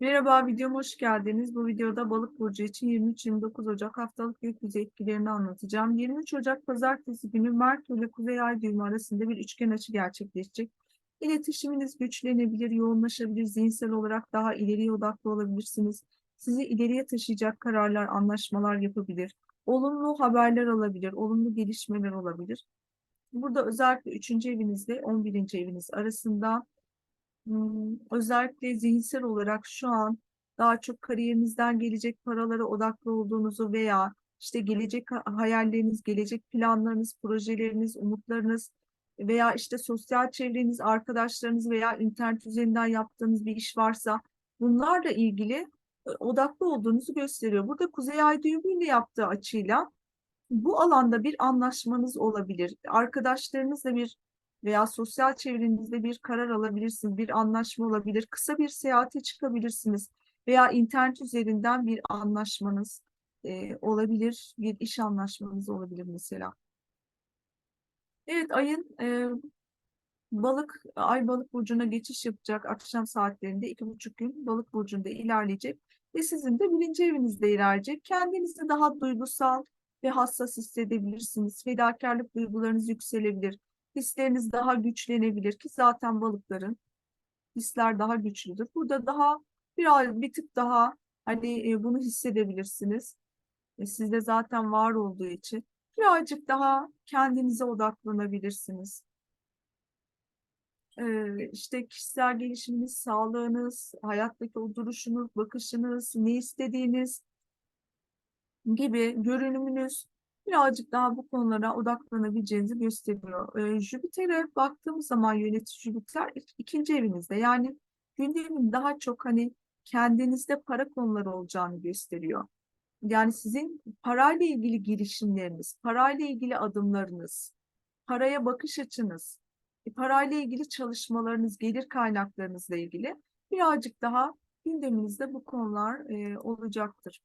Merhaba, videoma hoş geldiniz. Bu videoda Balık burcu için 23-29 Ocak haftalık gökyüzü etkilerini anlatacağım. 23 Ocak Pazartesi günü Merkür ile Kuzey Ay düğümü arasında bir üçgen açı gerçekleşecek. İletişiminiz güçlenebilir, yoğunlaşabilir, zihinsel olarak daha ileriye odaklı olabilirsiniz. Sizi ileriye taşıyacak kararlar, anlaşmalar yapabilir. Olumlu haberler alabilir, olumlu gelişmeler olabilir. Burada özellikle 3. evinizle 11. eviniz arasında özellikle zihinsel olarak şu an daha çok kariyerinizden gelecek paralara odaklı olduğunuzu veya işte gelecek ha- hayalleriniz, gelecek planlarınız, projeleriniz, umutlarınız veya işte sosyal çevreniz, arkadaşlarınız veya internet üzerinden yaptığınız bir iş varsa bunlarla ilgili e, odaklı olduğunuzu gösteriyor. Burada Kuzey Ay düğümüyle yaptığı açıyla bu alanda bir anlaşmanız olabilir. Arkadaşlarınızla bir veya sosyal çevrenizde bir karar alabilirsiniz, bir anlaşma olabilir. Kısa bir seyahate çıkabilirsiniz veya internet üzerinden bir anlaşmanız e, olabilir, bir iş anlaşmanız olabilir mesela. Evet, ayın e, balık, ay balık burcuna geçiş yapacak akşam saatlerinde iki buçuk gün balık burcunda ilerleyecek ve sizin de birinci evinizde ilerleyecek. Kendinizi daha duygusal ve hassas hissedebilirsiniz. Fedakarlık duygularınız yükselebilir. Hisleriniz daha güçlenebilir ki zaten balıkların hisler daha güçlüdür. Burada daha biraz bir tık daha hani e, bunu hissedebilirsiniz. E, sizde zaten var olduğu için birazcık daha kendinize odaklanabilirsiniz. Ee, işte kişisel gelişiminiz, sağlığınız, hayattaki o duruşunuz, bakışınız, ne istediğiniz gibi görünümünüz birazcık daha bu konulara odaklanabileceğinizi gösteriyor. Ee, Jüpiter'e baktığımız zaman yönetici Jüpiter ik- ikinci evinizde. Yani gündemin daha çok hani kendinizde para konuları olacağını gösteriyor. Yani sizin parayla ilgili girişimleriniz, parayla ilgili adımlarınız, paraya bakış açınız, e, parayla ilgili çalışmalarınız, gelir kaynaklarınızla ilgili birazcık daha gündeminizde bu konular e, olacaktır.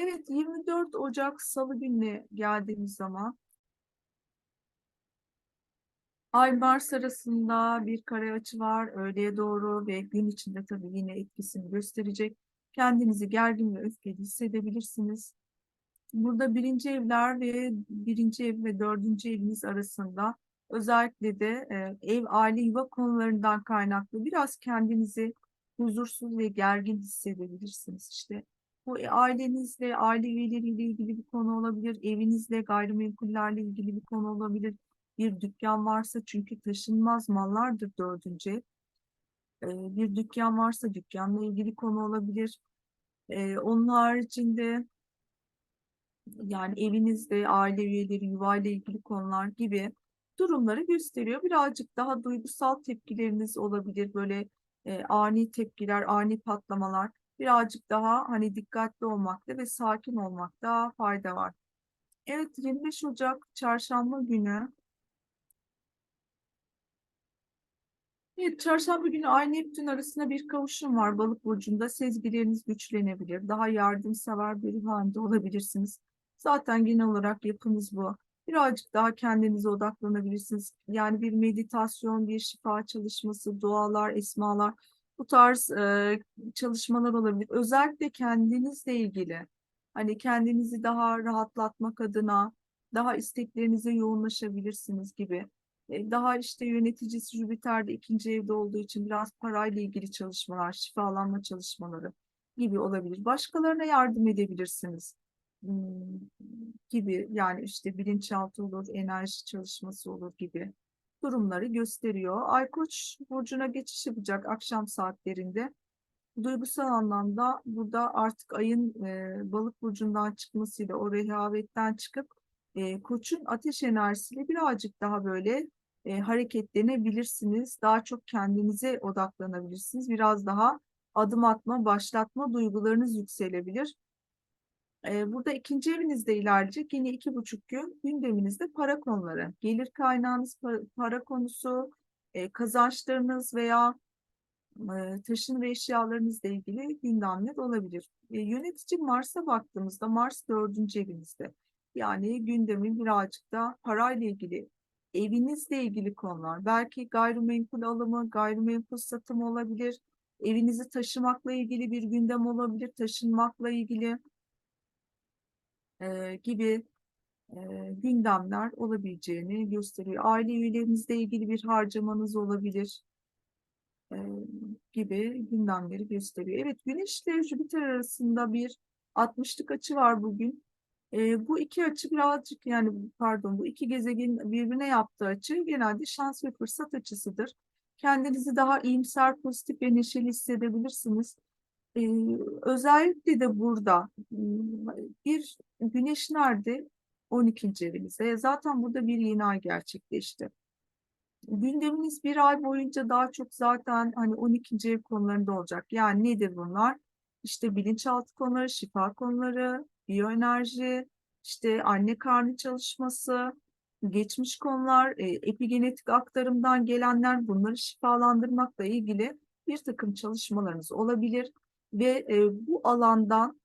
Evet, 24 Ocak Salı gününe geldiğimiz zaman Ay Mars arasında bir kare açı var öğleye doğru ve gün içinde tabii yine etkisini gösterecek. Kendinizi gergin ve öfkeli hissedebilirsiniz. Burada birinci evler ve birinci ev ve dördüncü eviniz arasında özellikle de e, ev, aile, yuva konularından kaynaklı biraz kendinizi huzursuz ve gergin hissedebilirsiniz. İşte bu e, ailenizle, aile üyeleriyle ilgili bir konu olabilir, evinizle, gayrimenkullerle ilgili bir konu olabilir. Bir dükkan varsa çünkü taşınmaz mallardır dördüncü ev. E, bir dükkan varsa dükkanla ilgili konu olabilir. E, onun haricinde yani evinizde aile üyeleri, yuvayla ilgili konular gibi durumları gösteriyor. Birazcık daha duygusal tepkileriniz olabilir. Böyle e, ani tepkiler, ani patlamalar. Birazcık daha hani dikkatli olmakta ve sakin olmakta fayda var. Evet 25 Ocak Çarşamba günü. Evet, Çarşamba günü Ay Neptün arasında bir kavuşum var Balık burcunda. Sezgileriniz güçlenebilir. Daha yardımsever bir halde olabilirsiniz. Zaten genel olarak yapınız bu. Birazcık daha kendinize odaklanabilirsiniz. Yani bir meditasyon, bir şifa çalışması, dualar, esmalar bu tarz e, çalışmalar olabilir. Özellikle kendinizle ilgili. Hani kendinizi daha rahatlatmak adına daha isteklerinize yoğunlaşabilirsiniz gibi. E, Daha işte yöneticisi Jüpiter'de ikinci evde olduğu için biraz parayla ilgili çalışmalar, şifalanma çalışmaları gibi olabilir. Başkalarına yardım edebilirsiniz gibi yani işte bilinçaltı olur, enerji çalışması olur gibi durumları gösteriyor. Ay Koç burcuna geçiş yapacak akşam saatlerinde. Duygusal anlamda burada artık ayın e, balık burcundan çıkmasıyla o rehavetten çıkıp e, koçun ateş enerjisiyle birazcık daha böyle e, hareketlenebilirsiniz. Daha çok kendinize odaklanabilirsiniz. Biraz daha adım atma, başlatma duygularınız yükselebilir. E, burada ikinci evinizde ilerleyecek. Yine iki buçuk gün gündeminizde para konuları, gelir kaynağınız, para, para konusu, e, kazançlarınız veya e, taşın ve eşyalarınızla ilgili gündemler olabilir. E, yönetici Mars'a baktığımızda Mars dördüncü evinizde. Yani gündemin birazcık da parayla ilgili, evinizle ilgili konular. Belki gayrimenkul alımı, gayrimenkul satımı olabilir. evinizi taşımakla ilgili bir gündem olabilir, taşınmakla ilgili e, gibi e, gündemler olabileceğini gösteriyor. Aile üyelerinizle ilgili bir harcamanız olabilir e, gibi gündemleri gösteriyor. Evet, Güneş ile Jüpiter arasında bir 60'lık açı var bugün. E, bu iki açı birazcık yani pardon bu iki gezegen birbirine yaptığı açı genelde şans ve fırsat açısıdır. Kendinizi daha iyimser, pozitif ve neşeli hissedebilirsiniz. E, özellikle de burada m, bir güneş nerede? 12. evinizde. Zaten burada bir yeni ay gerçekleşti. Gündeminiz bir ay boyunca daha çok zaten hani 12. ev konularında olacak. Yani nedir bunlar? İşte bilinçaltı konuları, şifa konuları, biyoenerji, işte anne karnı çalışması, geçmiş konular, e, epigenetik aktarımdan gelenler bunları şifalandırmakla ilgili bir takım çalışmalarınız olabilir ve e, bu alandan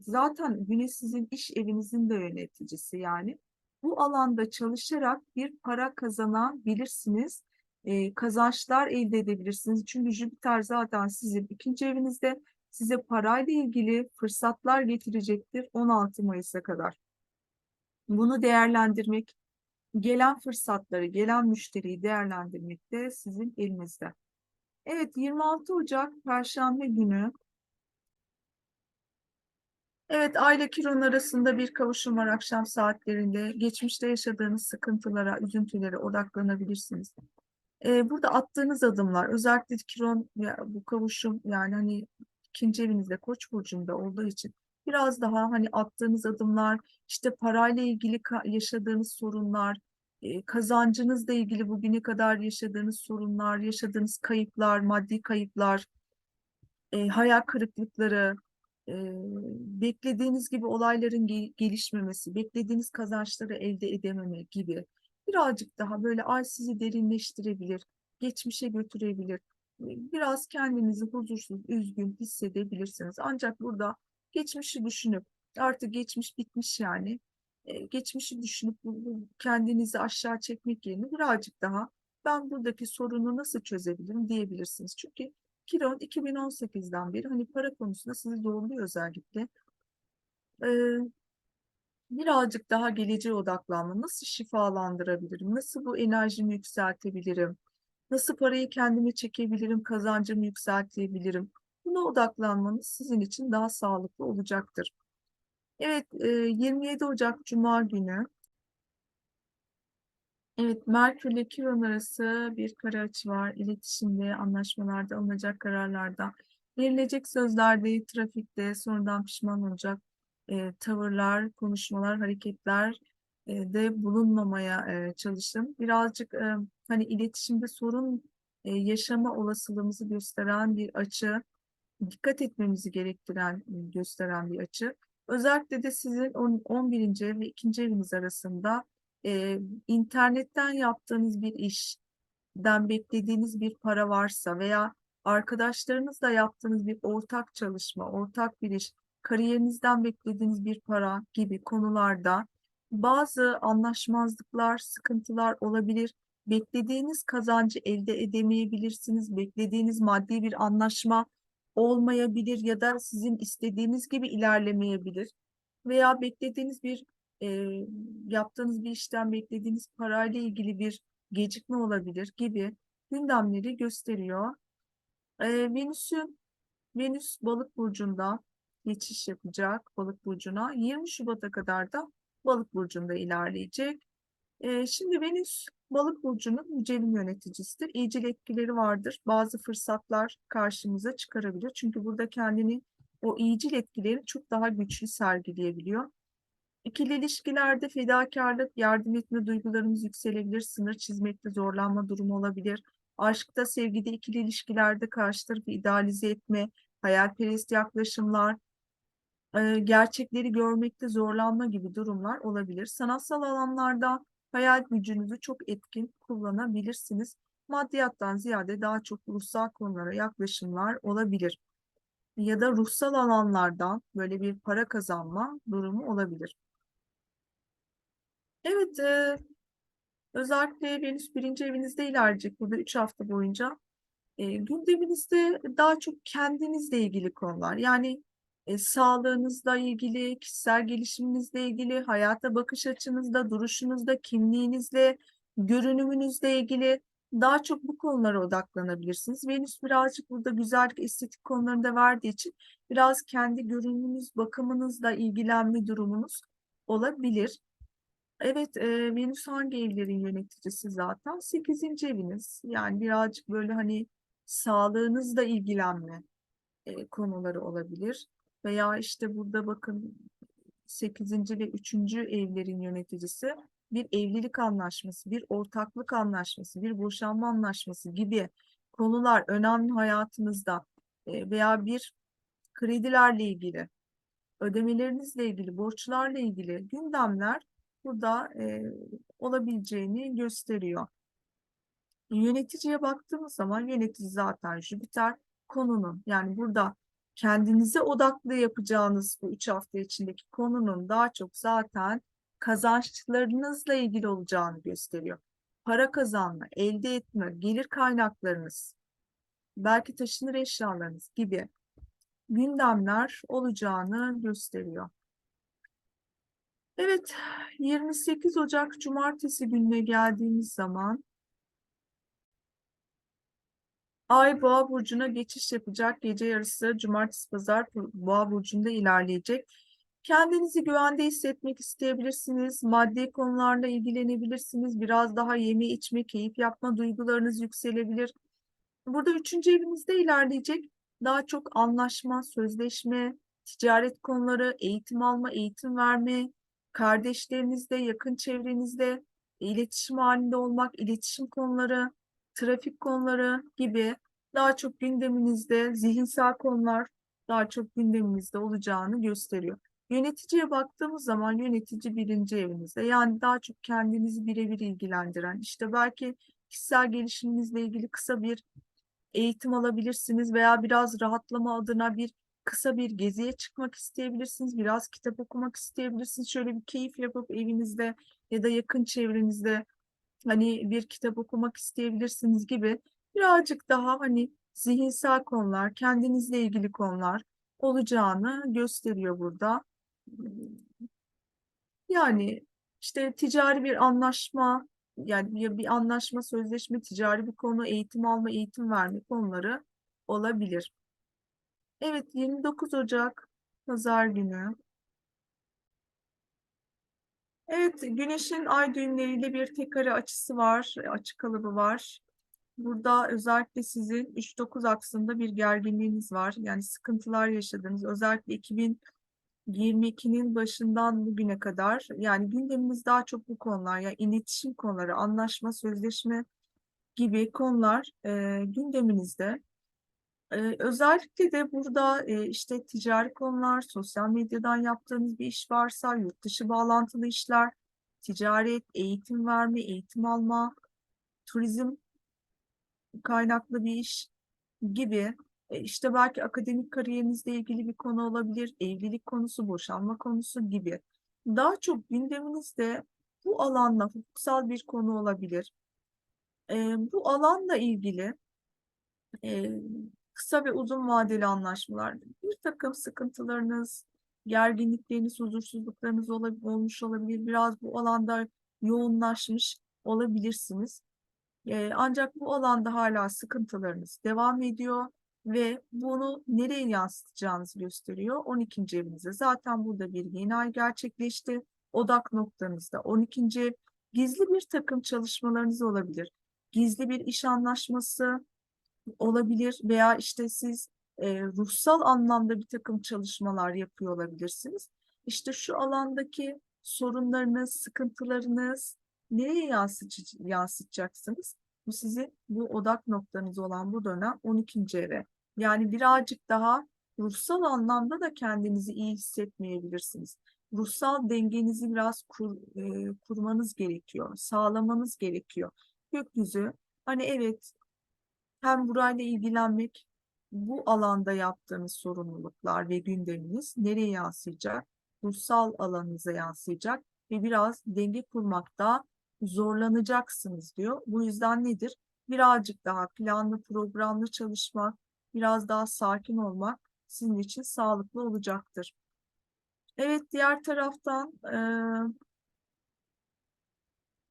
zaten Güneş sizin iş evinizin de yöneticisi yani bu alanda çalışarak bir para kazanabilirsiniz. E, kazançlar elde edebilirsiniz. Çünkü Jüpiter zaten sizin ikinci evinizde size parayla ilgili fırsatlar getirecektir 16 Mayıs'a kadar. Bunu değerlendirmek, gelen fırsatları, gelen müşteriyi değerlendirmek de sizin elinizde. Evet 26 Ocak Perşembe günü Evet, aile Kiron arasında bir kavuşum var akşam saatlerinde. Geçmişte yaşadığınız sıkıntılara, üzüntülere odaklanabilirsiniz. Ee, burada attığınız adımlar, özellikle Kiron ya, bu kavuşum yani hani ikinci evinizde Koç burcunda olduğu için biraz daha hani attığınız adımlar, işte parayla ilgili yaşadığınız sorunlar, e, kazancınızla ilgili bugüne kadar yaşadığınız sorunlar, yaşadığınız kayıplar, maddi kayıplar, e, hayal kırıklıkları, e, beklediğiniz gibi olayların gel- gelişmemesi, beklediğiniz kazançları elde edememe gibi birazcık daha böyle ay sizi derinleştirebilir, geçmişe götürebilir. Biraz kendinizi huzursuz, üzgün hissedebilirsiniz. Ancak burada geçmişi düşünüp artık geçmiş bitmiş yani. Geçmişi düşünüp kendinizi aşağı çekmek yerine birazcık daha ben buradaki sorunu nasıl çözebilirim diyebilirsiniz. Çünkü Kiron 2018'den beri hani para konusunda sizi zorluyor özellikle. Ee, birazcık daha geleceğe odaklanma. Nasıl şifalandırabilirim? Nasıl bu enerjimi yükseltebilirim? Nasıl parayı kendime çekebilirim? Kazancımı yükseltebilirim? Buna odaklanmanız sizin için daha sağlıklı olacaktır. Evet, e, 27 Ocak Cuma günü. Evet, Merkür ile Kiron arası bir kare açı var. İletişimde, anlaşmalarda, alınacak kararlarda, verilecek sözlerde, trafikte sonradan pişman olacak e, tavırlar, konuşmalar, hareketler e, de bulunmamaya e, çalışın. Birazcık e, hani iletişimde sorun e, yaşama olasılığımızı gösteren bir açı, dikkat etmemizi gerektiren, gösteren bir açı. Özellikle de sizin on- 11. ev ve 2. eviniz arasında e, internetten yaptığınız bir işten beklediğiniz bir para varsa veya arkadaşlarınızla yaptığınız bir ortak çalışma, ortak bir iş, kariyerinizden beklediğiniz bir para gibi konularda bazı anlaşmazlıklar, sıkıntılar olabilir. Beklediğiniz kazancı elde edemeyebilirsiniz. Beklediğiniz maddi bir anlaşma olmayabilir ya da sizin istediğiniz gibi ilerlemeyebilir. Veya beklediğiniz bir e, yaptığınız bir işten beklediğiniz parayla ilgili bir gecikme olabilir gibi gündemleri gösteriyor. E, Venüs'ün Venüs Balık burcunda geçiş yapacak Balık burcuna. 20 Şubat'a kadar da Balık burcunda ilerleyecek. E, şimdi Venüs Balık burcunun yücelim yöneticisidir. İyicil etkileri vardır. Bazı fırsatlar karşımıza çıkarabilir. Çünkü burada kendini o iyicil etkileri çok daha güçlü sergileyebiliyor. İkili ilişkilerde fedakarlık, yardım etme duygularımız yükselebilir, sınır çizmekte zorlanma durumu olabilir. Aşkta, sevgide, ikili ilişkilerde karşı tarafı idealize etme, hayalperest yaklaşımlar, e, gerçekleri görmekte zorlanma gibi durumlar olabilir. Sanatsal alanlarda hayal gücünüzü çok etkin kullanabilirsiniz. Maddiyattan ziyade daha çok ruhsal konulara yaklaşımlar olabilir. Ya da ruhsal alanlardan böyle bir para kazanma durumu olabilir. Evet, e, özellikle Venüs birinci evinizde ilerleyecek burada 3 hafta boyunca. E, gündeminizde daha çok kendinizle ilgili konular. Yani e, sağlığınızla ilgili, kişisel gelişiminizle ilgili, hayata bakış açınızda, duruşunuzda, kimliğinizle, görünümünüzle ilgili daha çok bu konulara odaklanabilirsiniz. Venüs birazcık burada güzellik, estetik konularında verdiği için biraz kendi görünümünüz, bakımınızla ilgilenme durumunuz olabilir. Evet, e, Venüs hangi evlerin yöneticisi zaten? Sekizinci eviniz. Yani birazcık böyle hani sağlığınızla ilgilenme e, konuları olabilir. Veya işte burada bakın 8. ve 3. evlerin yöneticisi bir evlilik anlaşması, bir ortaklık anlaşması, bir boşanma anlaşması gibi konular önemli hayatınızda e, veya bir kredilerle ilgili, ödemelerinizle ilgili, borçlarla ilgili gündemler burada e, olabileceğini gösteriyor. Yöneticiye baktığımız zaman yönetici zaten Jüpiter konunun yani burada kendinize odaklı yapacağınız bu üç hafta içindeki konunun daha çok zaten kazançlarınızla ilgili olacağını gösteriyor. Para kazanma, elde etme, gelir kaynaklarınız, belki taşınır eşyalarınız gibi gündemler olacağını gösteriyor. Evet, 28 Ocak Cumartesi gününe geldiğimiz zaman Ay Boğa burcuna geçiş yapacak. Gece yarısı cumartesi pazar Boğa burcunda ilerleyecek. Kendinizi güvende hissetmek isteyebilirsiniz. Maddi konularla ilgilenebilirsiniz. Biraz daha yeme içme, keyif yapma duygularınız yükselebilir. Burada üçüncü evinizde ilerleyecek. Daha çok anlaşma, sözleşme, ticaret konuları, eğitim alma, eğitim verme, kardeşlerinizle, yakın çevrenizde iletişim halinde olmak, iletişim konuları, trafik konuları gibi daha çok gündeminizde zihinsel konular daha çok gündeminizde olacağını gösteriyor. Yöneticiye baktığımız zaman yönetici birinci evinizde yani daha çok kendinizi birebir ilgilendiren işte belki kişisel gelişiminizle ilgili kısa bir eğitim alabilirsiniz veya biraz rahatlama adına bir kısa bir geziye çıkmak isteyebilirsiniz. Biraz kitap okumak isteyebilirsiniz. Şöyle bir keyif yapıp evinizde ya da yakın çevrenizde hani bir kitap okumak isteyebilirsiniz gibi birazcık daha hani zihinsel konular, kendinizle ilgili konular olacağını gösteriyor burada. Yani işte ticari bir anlaşma, yani ya bir anlaşma, sözleşme, ticari bir konu, eğitim alma, eğitim verme konuları olabilir. Evet, 29 Ocak Pazar günü. Evet, Güneş'in ay düğümleriyle bir tek kare açısı var, açı kalıbı var. Burada özellikle sizin 3-9 aksında bir gerginliğiniz var. Yani sıkıntılar yaşadınız. Özellikle 2022'nin başından bugüne kadar yani gündemimiz daha çok bu konular. Yani iletişim konuları, anlaşma, sözleşme gibi konular e, gündeminizde. Ee, özellikle de burada e, işte ticari konular, sosyal medyadan yaptığınız bir iş varsa, yurt dışı bağlantılı işler, ticaret, eğitim verme, eğitim alma, turizm kaynaklı bir iş gibi e, işte belki akademik kariyerinizle ilgili bir konu olabilir, evlilik konusu, boşanma konusu gibi. Daha çok gündeminizde bu alanla hukuksal bir konu olabilir. E, bu alanla ilgili e, kısa ve uzun vadeli anlaşmalar, bir takım sıkıntılarınız, gerginlikleriniz, huzursuzluklarınız olmuş olabilir. Biraz bu alanda yoğunlaşmış olabilirsiniz. Ee, ancak bu alanda hala sıkıntılarınız devam ediyor ve bunu nereye yansıtacağınızı gösteriyor 12. evinize. Zaten burada bir yeni ay gerçekleşti. Odak noktanızda 12. ev. Gizli bir takım çalışmalarınız olabilir. Gizli bir iş anlaşması, olabilir veya işte siz e, ruhsal anlamda bir takım çalışmalar yapıyor olabilirsiniz. İşte şu alandaki sorunlarınız, sıkıntılarınız nereye yansıtacaksınız? Bu sizin bu odak noktanız olan bu dönem 12. eve. Yani birazcık daha ruhsal anlamda da kendinizi iyi hissetmeyebilirsiniz. Ruhsal dengenizi biraz kur, e, kurmanız gerekiyor, sağlamanız gerekiyor. Gökyüzü hani evet hem burayla ilgilenmek, bu alanda yaptığınız sorumluluklar ve gündeminiz nereye yansıyacak? Ruhsal alanınıza yansıyacak ve biraz denge kurmakta zorlanacaksınız diyor. Bu yüzden nedir? birazcık daha planlı programlı çalışmak, biraz daha sakin olmak sizin için sağlıklı olacaktır. Evet, diğer taraftan eee,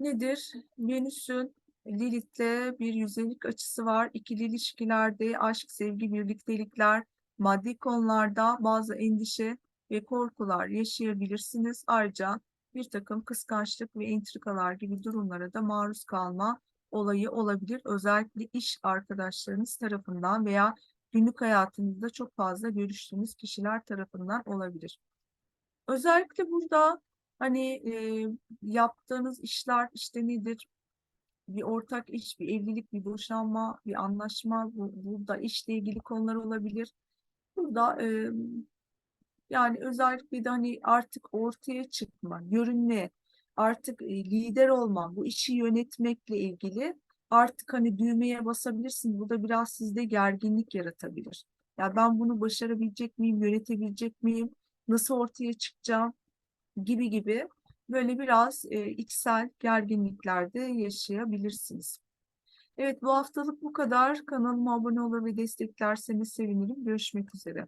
nedir? Venüs'ün Lilith'le bir yüzdelik açısı var. İkili ilişkilerde aşk, sevgi, birliktelikler, maddi konularda bazı endişe ve korkular yaşayabilirsiniz. Ayrıca bir takım kıskançlık ve entrikalar gibi durumlara da maruz kalma olayı olabilir. Özellikle iş arkadaşlarınız tarafından veya günlük hayatınızda çok fazla görüştüğünüz kişiler tarafından olabilir. Özellikle burada hani e, yaptığınız işler işte nedir? Bir ortak iş, bir evlilik, bir boşanma, bir anlaşma, bu, burada işle ilgili konular olabilir. Burada e, yani özellikle de hani artık ortaya çıkma, görünme, artık e, lider olma, bu işi yönetmekle ilgili artık hani düğmeye basabilirsin. Bu da biraz sizde gerginlik yaratabilir. Ya ben bunu başarabilecek miyim, yönetebilecek miyim, nasıl ortaya çıkacağım gibi gibi böyle biraz e, içsel gerginliklerde yaşayabilirsiniz. Evet bu haftalık bu kadar. Kanalıma abone olur ve desteklerseniz sevinirim. Görüşmek üzere.